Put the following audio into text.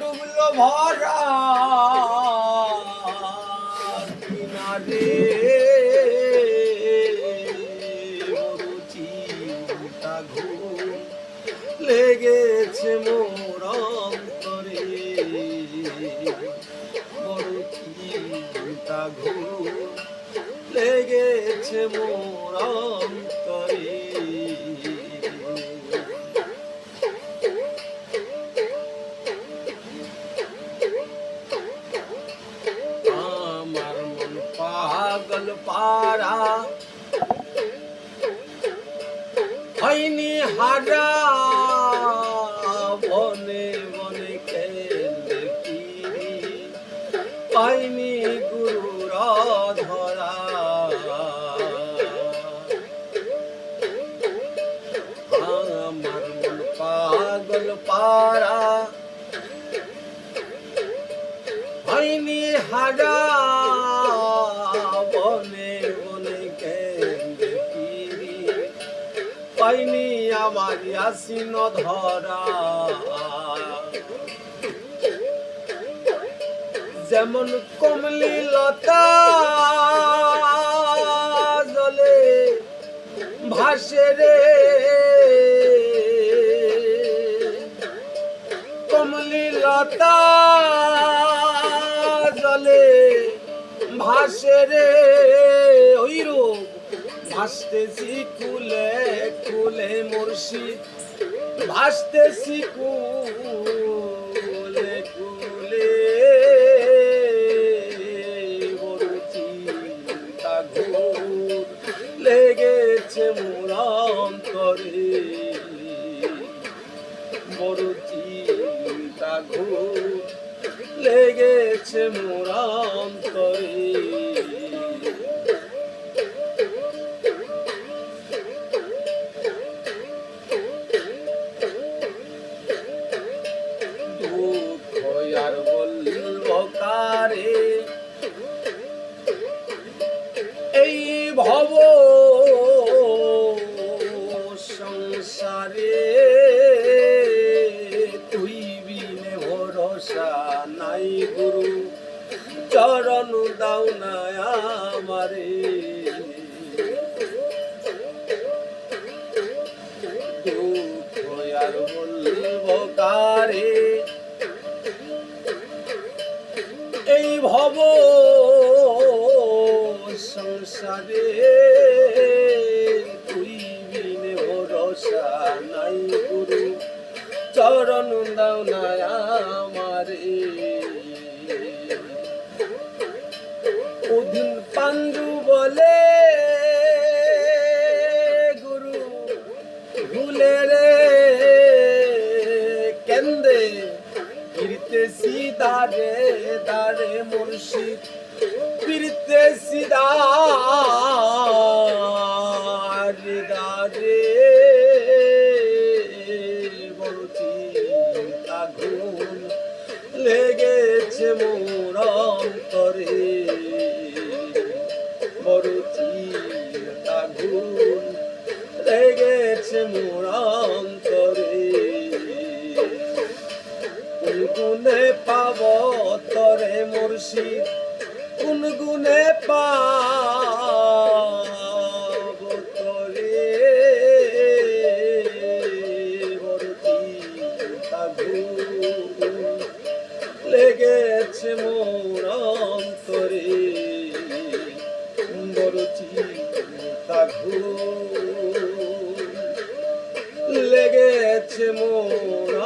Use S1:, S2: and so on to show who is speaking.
S1: ডুবলো ভরা লেগেছে মোর অন্তরে। মরুচিটা ঘুম লেগেছে মোর অন্তরে। পারা হয়নি হারা। বনে বনে কেন্দ্রে ফিরি। পাইনি গুরুর ধরা। আমার মন পাগল পারা হয়নি হারা। আমার আসিন ধরা যেমন কমলি লতা জলে ভাসে রে। কমলি লতা জলে ভাসে রে। ভাসতেছি কুলে কুলে মুর্শিদ। ভাসতেছি কুলে কুলে চিন্তা ঘোর। লেগেছে মোর অন্তরে। বড় ঘোর। লেগেছে মোর অন্তরে। সংসারে, তুই বিনে ভরসা নাই গুরু। চরণ দাও না আমারে। আর বলব কারে? এই ভব চরণ দাও না আমারে অধীন পাণ্ডু বলে গুরু ভুলে রে কেন্দে ফিরতেছি দারে দারে মুর্শিদ ফিরতেছি দারে লেগেছে মোর অন্তরে ঘুম লেগেছে মোর অন্তরে। কোন গুণে পাব তরে মুর্শিদ কোন গুনে পাব অন্তরে। বড় চিন্তা ঘুম। লেগেছে মোর